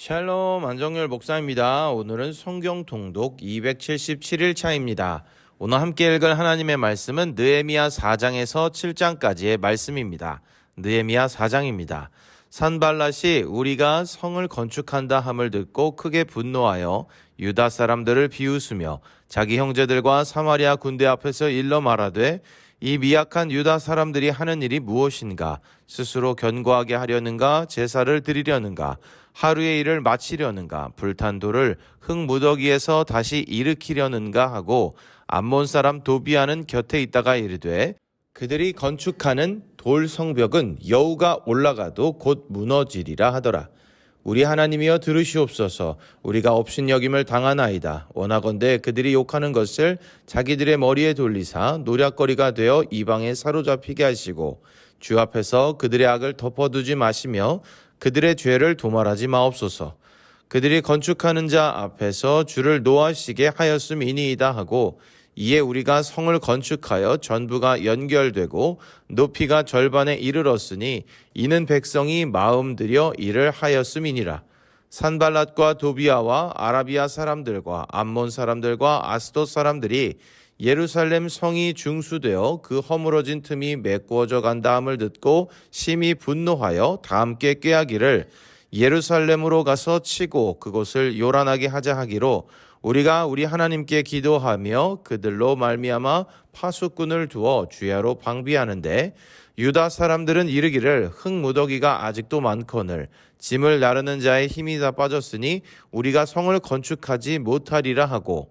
샬롬 안정열 목사입니다. 오늘은 성경 통독 277일 차입니다. 오늘 함께 읽을 하나님의 말씀은 느헤미야 4장에서 7장까지의 말씀입니다. 느헤미야 4장입니다. 산발랏이 우리가 성을 건축한다 함을 듣고 크게 분노하여 유다 사람들을 비웃으며 자기 형제들과 사마리아 군대 앞에서 일러 말하되 이 미약한 유다 사람들이 하는 일이 무엇인가? 스스로 견고하게 하려는가? 제사를 드리려는가? 하루의 일을 마치려는가? 불탄 돌을 흙 무더기에서 다시 일으키려는가? 하고 암몬 사람 도비아는 곁에 있다가 이르되 그들이 건축하는 돌 성벽은 여우가 올라가도 곧 무너지리라 하더라. 우리 하나님이여 들으시옵소서 우리가 업신여김을 당하나이다 원하건대 그들이 욕하는 것을 자기들의 머리에 돌리사 노략거리가 되어 이방에 사로잡히게 하시고 주 앞에서 그들의 악을 덮어두지 마시며 그들의 죄를 도말하지 마옵소서 그들이 건축하는 자 앞에서 주를 노하시게 하였음이니이다 하고 이에 우리가 성을 건축하여 전부가 연결되고 높이가 절반에 이르렀으니 이는 백성이 마음 들여 일을 하였음이니라. 산발랏과 도비아와 아라비아 사람들과 암몬 사람들과 아스돗 사람들이 예루살렘 성이 중수되어 그 허물어진 틈이 메꾸어져 간다함을 듣고 심히 분노하여 다 함께 꾀하기를 예루살렘으로 가서 치고 그곳을 요란하게 하자 하기로 우리가 우리 하나님께 기도하며 그들로 말미암아 파수꾼을 두어 주야로 방비하는데 유다 사람들은 이르기를 흙 무더기가 아직도 많거늘 짐을 나르는 자의 힘이 다 빠졌으니 우리가 성을 건축하지 못하리라 하고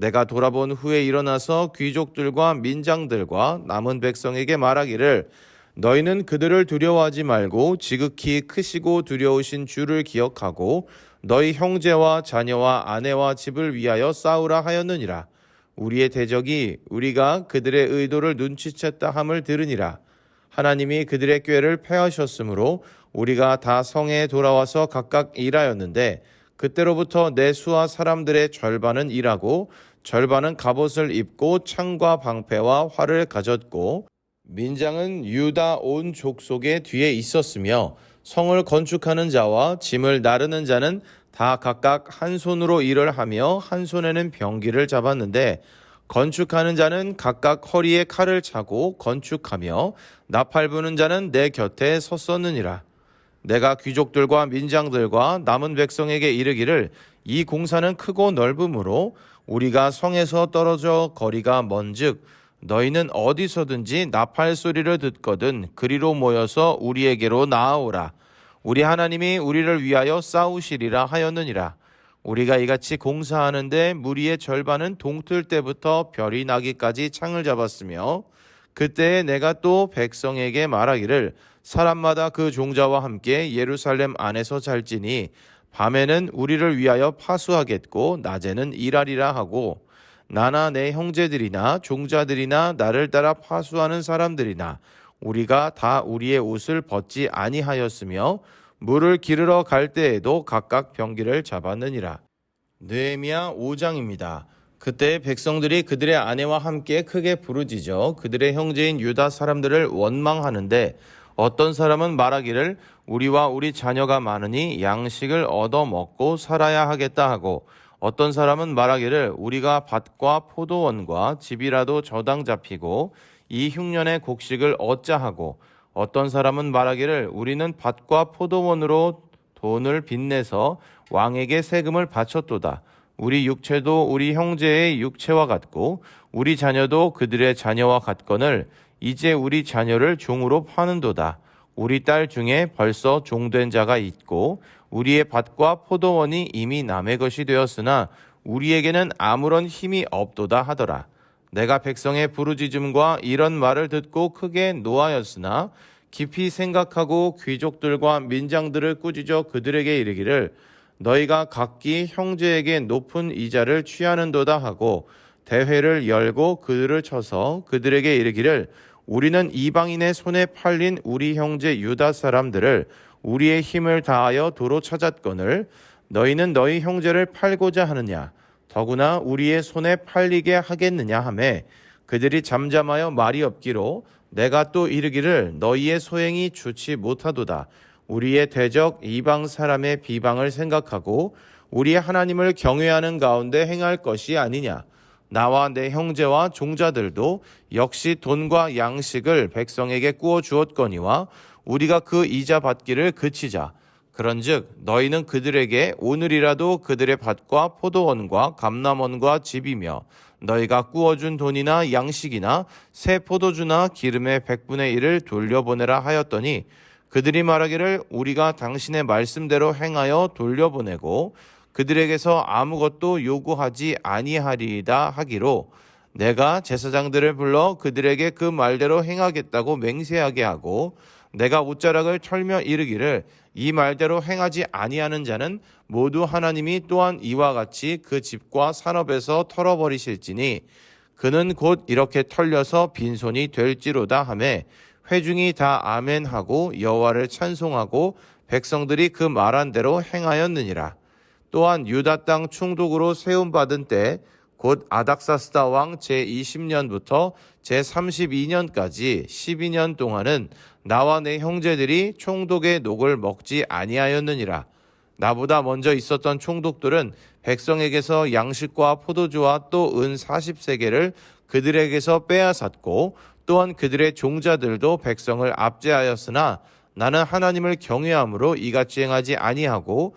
내가 돌아본 후에 일어나서 귀족들과 민장들과 남은 백성에게 말하기를 너희는 그들을 두려워하지 말고 지극히 크시고 두려우신 주를 기억하고 너희 형제와 자녀와 아내와 집을 위하여 싸우라 하였느니라. 우리의 대적이 우리가 그들의 의도를 눈치챘다 함을 들으니라. 하나님이 그들의 꾀를 패하셨으므로 우리가 다 성에 돌아와서 각각 일하였는데 그때로부터 내 수하 사람들의 절반은 일하고 절반은 갑옷을 입고 창과 방패와 활을 가졌고 민장은 유다 온 족속의 뒤에 있었으며 성을 건축하는 자와 짐을 나르는 자는 다 각각 한 손으로 일을 하며 한 손에는 병기를 잡았는데 건축하는 자는 각각 허리에 칼을 차고 건축하며 나팔 부는 자는 내 곁에 섰었느니라. 내가 귀족들과 민장들과 남은 백성에게 이르기를 이 공사는 크고 넓으므로 우리가 성에서 떨어져 거리가 먼즉 너희는 어디서든지 나팔 소리를 듣거든 그리로 모여서 우리에게로 나아오라. 우리 하나님이 우리를 위하여 싸우시리라 하였느니라. 우리가 이같이 공사하는데 무리의 절반은 동틀 때부터 별이 나기까지 창을 잡았으며 그때에 내가 또 백성에게 말하기를 사람마다 그 종자와 함께 예루살렘 안에서 잘지니 밤에는 우리를 위하여 파수하겠고 낮에는 일하리라 하고 나나 내 형제들이나 종자들이나 나를 따라 파수하는 사람들이나 우리가 다 우리의 옷을 벗지 아니하였으며 물을 기르러 갈 때에도 각각 병기를 잡았느니라. 느헤미야 5장입니다. 그때 백성들이 그들의 아내와 함께 크게 부르짖어 그들의 형제인 유다 사람들을 원망하는데 어떤 사람은 말하기를 우리와 우리 자녀가 많으니 양식을 얻어 먹고 살아야 하겠다 하고 어떤 사람은 말하기를 우리가 밭과 포도원과 집이라도 저당 잡히고 이 흉년의 곡식을 얻자 하고 어떤 사람은 말하기를 우리는 밭과 포도원으로 돈을 빚내서 왕에게 세금을 바쳤도다. 우리 육체도 우리 형제의 육체와 같고 우리 자녀도 그들의 자녀와 같거늘 이제 우리 자녀를 종으로 파는도다. 우리 딸 중에 벌써 종된 자가 있고 우리의 밭과 포도원이 이미 남의 것이 되었으나 우리에게는 아무런 힘이 없도다 하더라. 내가 백성의 부르짖음과 이런 말을 듣고 크게 노하였으나 깊이 생각하고 귀족들과 민장들을 꾸짖어 그들에게 이르기를 너희가 각기 형제에게 높은 이자를 취하는도다 하고 대회를 열고 그들을 쳐서 그들에게 이르기를 우리는 이방인의 손에 팔린 우리 형제 유다 사람들을 우리의 힘을 다하여 도로 찾았거늘 너희는 너희 형제를 팔고자 하느냐? 더구나 우리의 손에 팔리게 하겠느냐 하매 그들이 잠잠하여 말이 없기로 내가 또 이르기를 너희의 소행이 좋지 못하도다. 우리의 대적 이방 사람의 비방을 생각하고 우리의 하나님을 경외하는 가운데 행할 것이 아니냐 나와 내 형제와 종자들도 역시 돈과 양식을 백성에게 구워 주었거니와 우리가 그 이자 받기를 그치자. 그런즉 너희는 그들에게 오늘이라도 그들의 밭과 포도원과 감남원과 집이며 너희가 구워준 돈이나 양식이나 새 포도주나 기름의 백분의 일을 돌려보내라 하였더니 그들이 말하기를 우리가 당신의 말씀대로 행하여 돌려보내고 그들에게서 아무것도 요구하지 아니하리이다 하기로 내가 제사장들을 불러 그들에게 그 말대로 행하겠다고 맹세하게 하고 내가 옷자락을 털며 이르기를 이 말대로 행하지 아니하는 자는 모두 하나님이 또한 이와 같이 그 집과 산업에서 털어버리실지니 그는 곧 이렇게 털려서 빈손이 될지로다 하매 회중이 다 아멘하고 여호와를 찬송하고 백성들이 그 말한 대로 행하였느니라 또한 유다 땅 충독으로 세움 받은 때 곧 아닥사스다 왕 제20년부터 제32년까지 12년 동안은 나와 내 형제들이 총독의 녹을 먹지 아니하였느니라. 나보다 먼저 있었던 총독들은 백성에게서 양식과 포도주와 또 은 40세계를 그들에게서 빼앗았고 또한 그들의 종자들도 백성을 압제하였으나 나는 하나님을 경외함으로 이같이 행하지 아니하고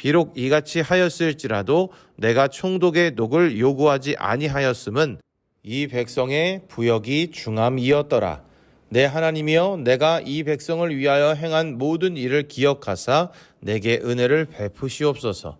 비록 이같이 하였을지라도 내가 총독의 녹을 요구하지 아니하였음은 이 백성의 부역이 중함이었더라. 내 하나님이여 내가 이 백성을 위하여 행한 모든 일을 기억하사 내게 은혜를 베푸시옵소서.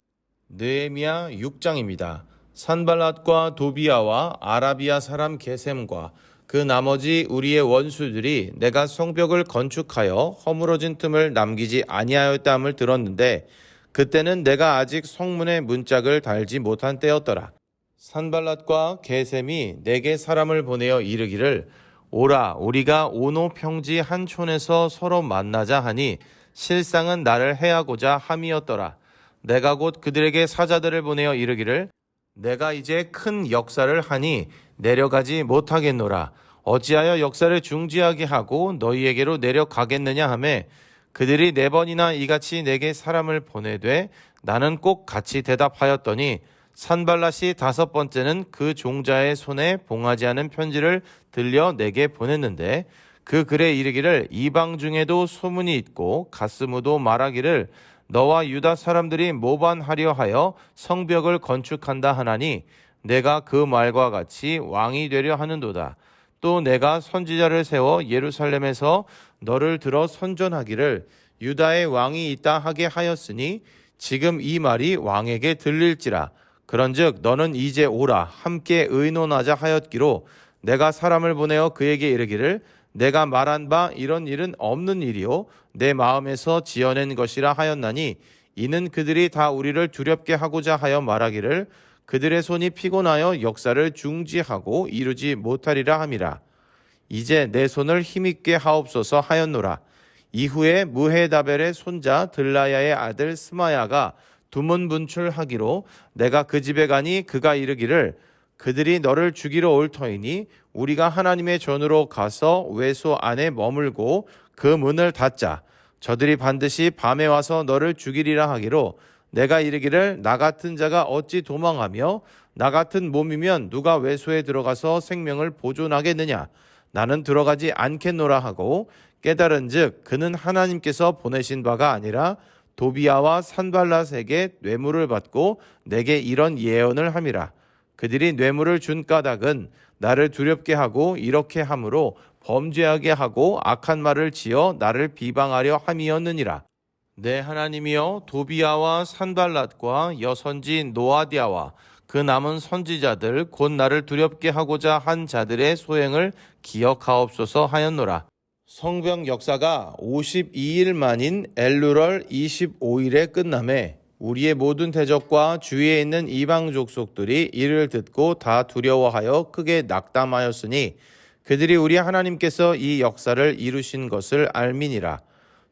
느헤미야 6장입니다. 산발랏과 도비아와 아라비아 사람 게셈과 그 나머지 우리의 원수들이 내가 성벽을 건축하여 허물어진 틈을 남기지 아니하였다함을 들었는데 그때는 내가 아직 성문에 문짝을 달지 못한 때였더라. 산발랏과 게셈이 내게 사람을 보내어 이르기를 오라 우리가 오노 평지 한 촌에서 서로 만나자 하니 실상은 나를 해하고자 함이었더라. 내가 곧 그들에게 사자들을 보내어 이르기를 내가 이제 큰 역사를 하니 내려가지 못하겠노라. 어찌하여 역사를 중지하게 하고 너희에게로 내려가겠느냐 하매 그들이 네 번이나 이같이 내게 사람을 보내되 나는 꼭 같이 대답하였더니 산발랏이 다섯 번째는 그 종자의 손에 봉하지 않은 편지를 들려 내게 보냈는데 그 글에 이르기를 이방 중에도 소문이 있고 가스무도 말하기를 너와 유다 사람들이 모반하려 하여 성벽을 건축한다 하나니 내가 그 말과 같이 왕이 되려 하는도다. 또 내가 선지자를 세워 예루살렘에서 너를 들어 선전하기를 유다의 왕이 있다 하게 하였으니 지금 이 말이 왕에게 들릴지라. 그런즉 너는 이제 오라. 함께 의논하자 하였기로 내가 사람을 보내어 그에게 이르기를 내가 말한 바 이런 일은 없는 일이요. 내 마음에서 지어낸 것이라 하였나니 이는 그들이 다 우리를 두렵게 하고자 하여 말하기를 그들의 손이 피곤하여 역사를 중지하고 이루지 못하리라 함이라. 이제 내 손을 힘있게 하옵소서 하였노라. 이후에 무헤다벨의 손자 들라야의 아들 스마야가 두문분출하기로 내가 그 집에 가니 그가 이르기를 그들이 너를 죽이러 올 터이니 우리가 하나님의 전으로 가서 외소 안에 머물고 그 문을 닫자. 저들이 반드시 밤에 와서 너를 죽이리라 하기로 내가 이르기를 나 같은 자가 어찌 도망하며 나 같은 몸이면 누가 외소에 들어가서 생명을 보존하겠느냐 나는 들어가지 않겠노라 하고 깨달은즉 그는 하나님께서 보내신 바가 아니라 도비아와 산발랏에게 뇌물을 받고 내게 이런 예언을 함이라. 그들이 뇌물을 준 까닭은 나를 두렵게 하고 이렇게 함으로 범죄하게 하고 악한 말을 지어 나를 비방하려 함이었느니라. 내 하나님이여 도비아와 산발랏과 여선지 노아디아와 그 남은 선지자들 곧 나를 두렵게 하고자 한 자들의 소행을 기억하옵소서 하였노라. 성병 역사가 52일 만인 엘루럴 25일에 끝남에 우리의 모든 대적과 주위에 있는 이방 족속들이 이를 듣고 다 두려워하여 크게 낙담하였으니 그들이 우리 하나님께서 이 역사를 이루신 것을 알미니라.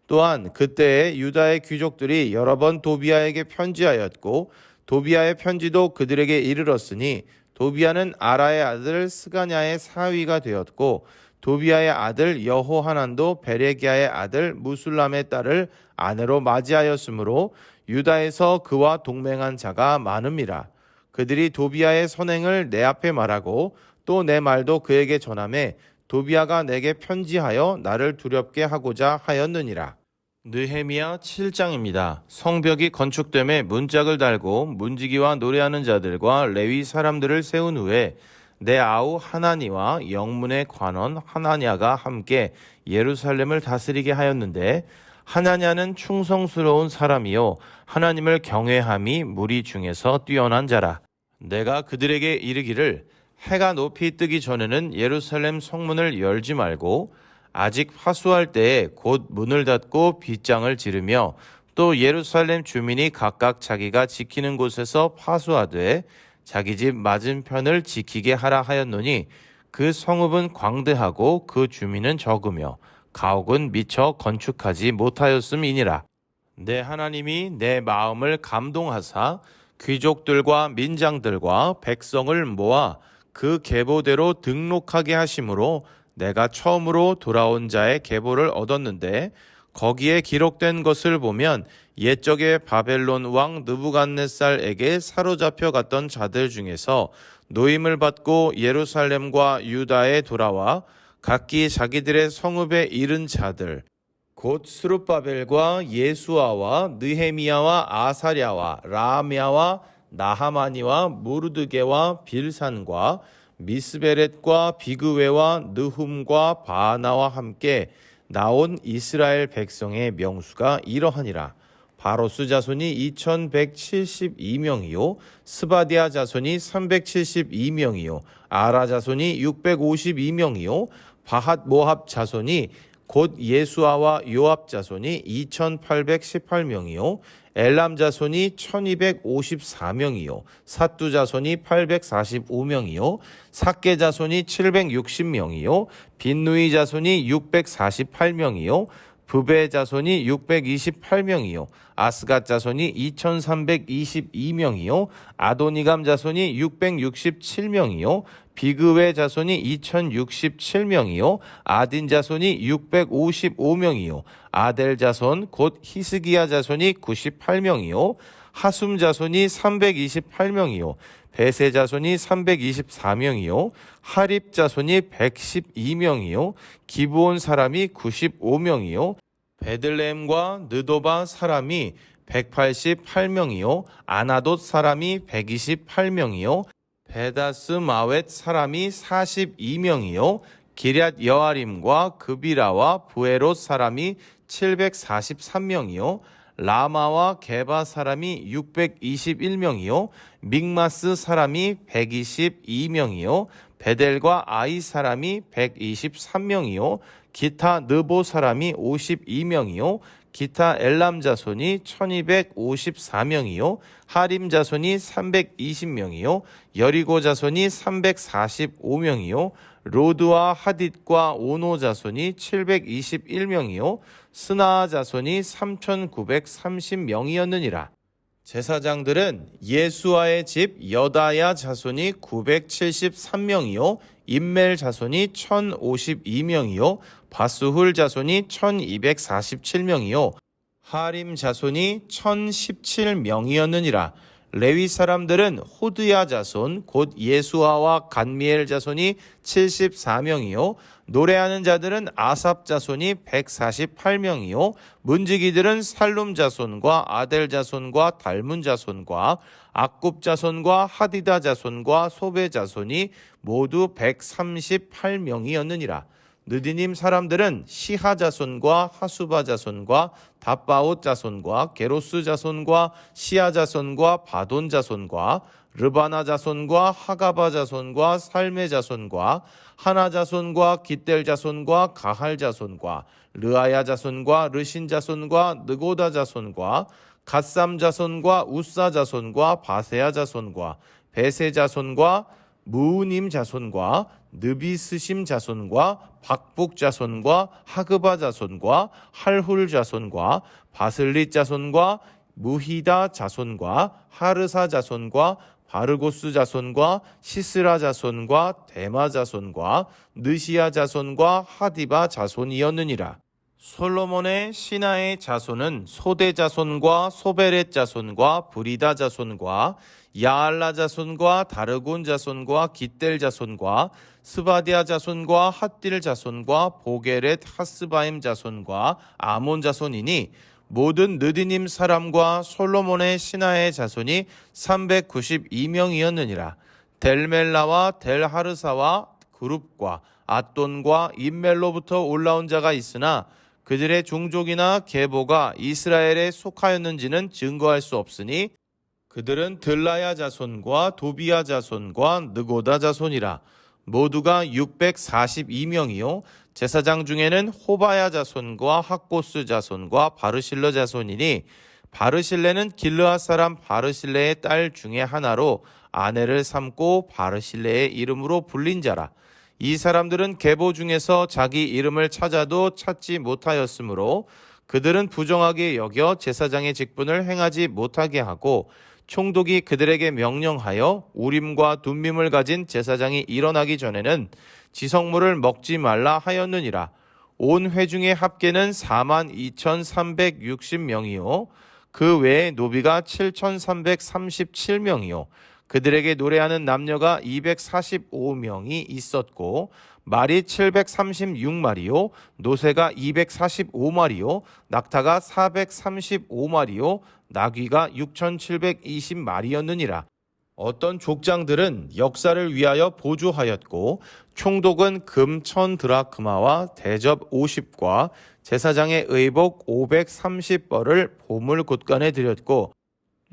또한 그때에 유다의 귀족들이 여러 번 도비아에게 편지하였고 도비아의 편지도 그들에게 이르렀으니 도비아는 아라의 아들 스가냐의 사위가 되었고 도비아의 아들 여호하난도 베레기아의 아들 무술람의 딸을 아내로 맞이하였으므로 유다에서 그와 동맹한 자가 많음이라. 그들이 도비아의 선행을 내 앞에 말하고 또 내 말도 그에게 전함에 도비아가 내게 편지하여 나를 두렵게 하고자 하였느니라. 느헤미야 7장입니다. 성벽이 건축됨에 문짝을 달고 문지기와 노래하는 자들과 레위 사람들을 세운 후에 내 아우 하나니와 영문의 관원 하나냐가 함께 예루살렘을 다스리게 하였는데 하나냐는 충성스러운 사람이요 하나님을 경외함이 무리 중에서 뛰어난 자라. 내가 그들에게 이르기를 해가 높이 뜨기 전에는 예루살렘 성문을 열지 말고 아직 화수할 때에 곧 문을 닫고 빗장을 지르며 또 예루살렘 주민이 각각 자기가 지키는 곳에서 파수하되 자기 집 맞은편을 지키게 하라 하였노니 그 성읍은 광대하고 그 주민은 적으며 가옥은 미처 건축하지 못하였음이니라. 내 하나님이 내 마음을 감동하사 귀족들과 민장들과 백성을 모아 그 계보대로 등록하게 하심으로 내가 처음으로 돌아온 자의 계보를 얻었는데 거기에 기록된 것을 보면 옛적에 바벨론 왕 느부갓네살에게 사로잡혀 갔던 자들 중에서 노임을 받고 예루살렘과 유다에 돌아와 각기 자기들의 성읍에 이른 자들 곧 스룹바벨과 예수아와 느헤미야와 아사랴와 라미야와 나하마니와 무르드게와 빌산과 미스베렛과 비그웨와 느훔과 바나와 함께 나온 이스라엘 백성의 명수가 이러하니라. 바로스 자손이 2172명이요 스바디아 자손이 372명이요 아라 자손이 652명이요 바핫 모합 자손이 곧 예수아와 요압 자손이 2818명이요 엘람 자손이 1254명이요 사뚜 자손이 845명이요 사케 자손이 760명이요 빈누이 자손이 648명이요 부베 자손이 628명이요 아스갓 자손이 2322명이요 아도니감 자손이 667명이요 비그웨 자손이 2067명이요 아딘 자손이 655명이요 아델 자손 곧 히스기야 자손이 98명이요 하숨 자손이 328명이요 베세 자손이 324명이요 하립 자손이 112명이요 기브온 사람이 95명이요 베들레헴과 느도바 사람이 188명이요 아나돗 사람이 128명이요 베다스 마웻 사람이 42명이요. 기럇 여아림과 그비라와 부에롯 사람이 743명이요. 라마와 게바 사람이 621명이요. 믹마스 사람이 122명이요. 베델과 아이 사람이 123명이요. 기타 느보 사람이 52명이요 기타 엘람 자손이 1254명이요 하림 자손이 320명이요 여리고 자손이 345명이요 로드와 하딧과 오노 자손이 721명이요 스나 자손이 3930명이었느니라. 제사장들은 예수아의 집 여다야 자손이 973명이요 임멜 자손이 1052명이요 바스훌 자손이 1247명이요 하림 자손이 1017명이었느니라. 레위 사람들은 호드야 자손 곧 예수아와 간미엘 자손이 74명이요 노래하는 자들은 아삽 자손이 148명이요 문지기들은 살룸 자손과 아델 자손과 달문 자손과 악굽 자손과 하디다 자손과 소베 자손이 모두 138명이었느니라 느디님 사람들은 시하 자손과 하수바 자손과 다바옷 자손과 게로스 자손과 시아 자손과 바돈 자손과 르바나 자손과 하가바 자손과 살메 자손과 하나 자손과 기델 자손과 가할 자손과 르아야 자손과 르신 자손과 느고다 자손과 갓삼 자손과 우사 자손과 바세야 자손과 베세 자손과 무우님 자손과 느비스심 자손과 박북 자손과 하그바 자손과 할훌 자손과 바슬릿 자손과 무히다 자손과 하르사 자손과 바르고스 자손과 시스라 자손과 데마 자손과 느시아 자손과 하디바 자손이었느니라. 솔로몬의 신하의 자손은 소대 자손과 소베렛 자손과 브리다 자손과 야알라 자손과 다르곤 자손과 깃델 자손과 스바디아 자손과 핫딜 자손과 보게렛 하스바임 자손과 아몬 자손이니 모든 느디님 사람과 솔로몬의 신하의 자손이 392명이었느니라. 델멜라와 델하르사와 그룹과 아돈과 인멜로부터 올라온 자가 있으나 그들의 종족이나 계보가 이스라엘에 속하였는지는 증거할 수 없으니 그들은 들라야 자손과 도비야 자손과 느고다 자손이라 모두가 642명이요. 제사장 중에는 호바야 자손과 학고스 자손과 바르실러 자손이니 바르실레는 길르앗 사람 바르실레의 딸 중에 하나로 아내를 삼고 바르실레의 이름으로 불린 자라. 이 사람들은 계보 중에서 자기 이름을 찾아도 찾지 못하였으므로 그들은 부정하게 여겨 제사장의 직분을 행하지 못하게 하고 총독이 그들에게 명령하여 우림과 둠밈을 가진 제사장이 일어나기 전에는 지성물을 먹지 말라 하였느니라. 온 회중의 합계는 4만 2,360명이요. 그 외에 노비가 7,337명이요. 그들에게 노래하는 남녀가 245명이 있었고 말이 736마리요 노새가 245마리요 낙타가 435마리요 나귀가 6720마리였느니라. 어떤 족장들은 역사를 위하여 보조하였고 총독은 금 1000드라크마와 대접 50과 제사장의 의복 530벌을 보물 곳간에 드렸고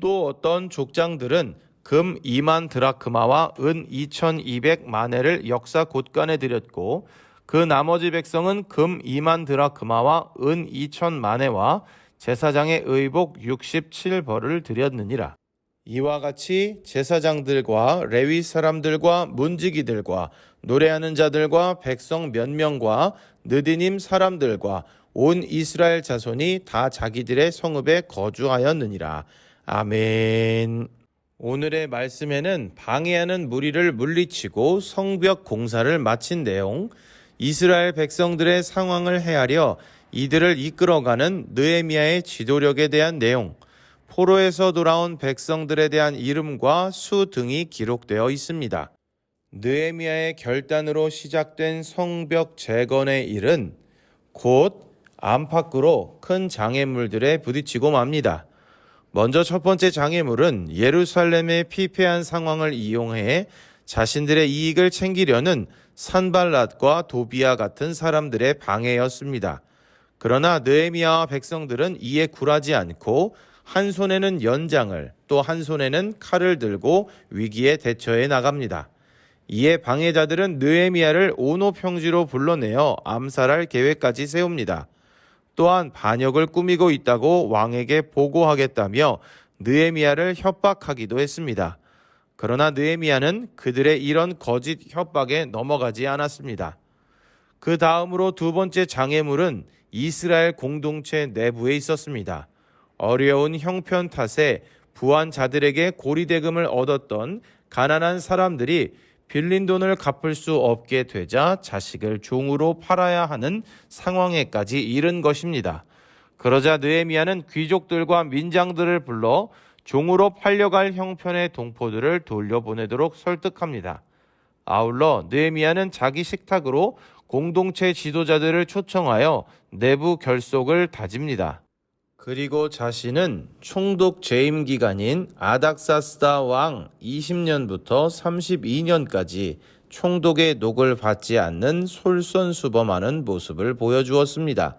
또 어떤 족장들은 금 2만 드라크마와 은 2200마네를 역사 곳간에 드렸고 그 나머지 백성은 금 2만 드라크마와 은 2000마네와 제사장의 의복 67벌을 드렸느니라. 이와 같이 제사장들과 레위 사람들과 문지기들과 노래하는 자들과 백성 몇 명과 느디님 사람들과 온 이스라엘 자손이 다 자기들의 성읍에 거주하였느니라. 아멘. 오늘의 말씀에는 방해하는 무리를 물리치고 성벽 공사를 마친 내용, 이스라엘 백성들의 상황을 헤아려 이들을 이끌어가는 느에미아의 지도력에 대한 내용, 포로에서 돌아온 백성들에 대한 이름과 수 등이 기록되어 있습니다. 느에미아의 결단으로 시작된 성벽 재건의 일은 곧 안팎으로 큰 장애물들에 부딪히고 맙니다. 먼저 첫 번째 장애물은 예루살렘의 피폐한 상황을 이용해 자신들의 이익을 챙기려는 산발랏과 도비아 같은 사람들의 방해였습니다. 그러나 느에미아와 백성들은 이에 굴하지 않고 한 손에는 연장을 또 한 손에는 칼을 들고 위기에 대처해 나갑니다. 이에 방해자들은 느에미아를 오노 평지로 불러내어 암살할 계획까지 세웁니다. 또한 반역을 꾸미고 있다고 왕에게 보고하겠다며 느에미아를 협박하기도 했습니다. 그러나 느에미아는 그들의 이런 거짓 협박에 넘어가지 않았습니다. 그 다음으로 두 번째 장애물은 이스라엘 공동체 내부에 있었습니다. 어려운 형편 탓에 부한 자들에게 고리대금을 얻었던 가난한 사람들이 빌린 돈을 갚을 수 없게 되자 자식을 종으로 팔아야 하는 상황에까지 이른 것입니다. 그러자 느헤미야는 귀족들과 민장들을 불러 종으로 팔려갈 형편의 동포들을 돌려보내도록 설득합니다. 아울러 느헤미야는 자기 식탁으로 공동체 지도자들을 초청하여 내부 결속을 다집니다. 그리고 자신은 총독 재임 기간인 아닥사스다 왕 20년부터 32년까지 총독의 녹을 받지 않는 솔선수범하는 모습을 보여주었습니다.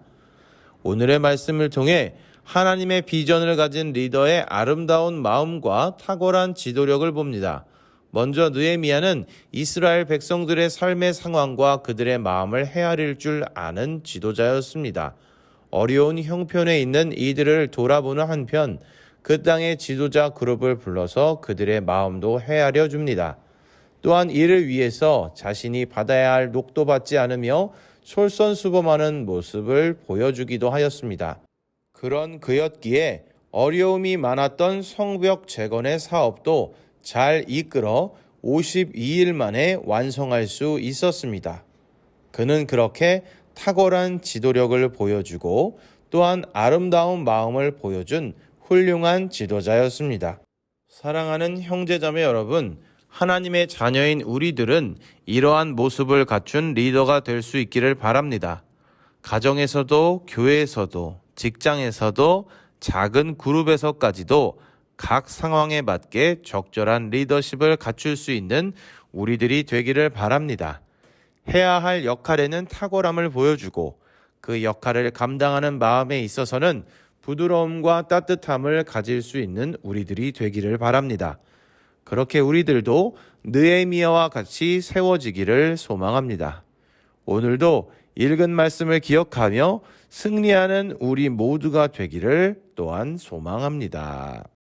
오늘의 말씀을 통해 하나님의 비전을 가진 리더의 아름다운 마음과 탁월한 지도력을 봅니다. 먼저 느헤미야는 이스라엘 백성들의 삶의 상황과 그들의 마음을 헤아릴 줄 아는 지도자였습니다. 어려운 형편에 있는 이들을 돌아보는 한편 그 땅의 지도자 그룹을 불러서 그들의 마음도 헤아려 줍니다. 또한 이를 위해서 자신이 받아야 할 녹도 받지 않으며 솔선수범하는 모습을 보여주기도 하였습니다. 그런 그였기에 어려움이 많았던 성벽 재건의 사업도 잘 이끌어 52일 만에 완성할 수 있었습니다. 그는 그렇게 탁월한 지도력을 보여주고 또한 아름다운 마음을 보여준 훌륭한 지도자였습니다. 사랑하는 형제자매 여러분, 하나님의 자녀인 우리들은 이러한 모습을 갖춘 리더가 될 수 있기를 바랍니다. 가정에서도 교회에서도 직장에서도 작은 그룹에서까지도 각 상황에 맞게 적절한 리더십을 갖출 수 있는 우리들이 되기를 바랍니다. 해야 할 역할에는 탁월함을 보여주고 그 역할을 감당하는 마음에 있어서는 부드러움과 따뜻함을 가질 수 있는 우리들이 되기를 바랍니다. 그렇게 우리들도 느에미아와 같이 세워지기를 소망합니다. 오늘도 읽은 말씀을 기억하며 승리하는 우리 모두가 되기를 또한 소망합니다.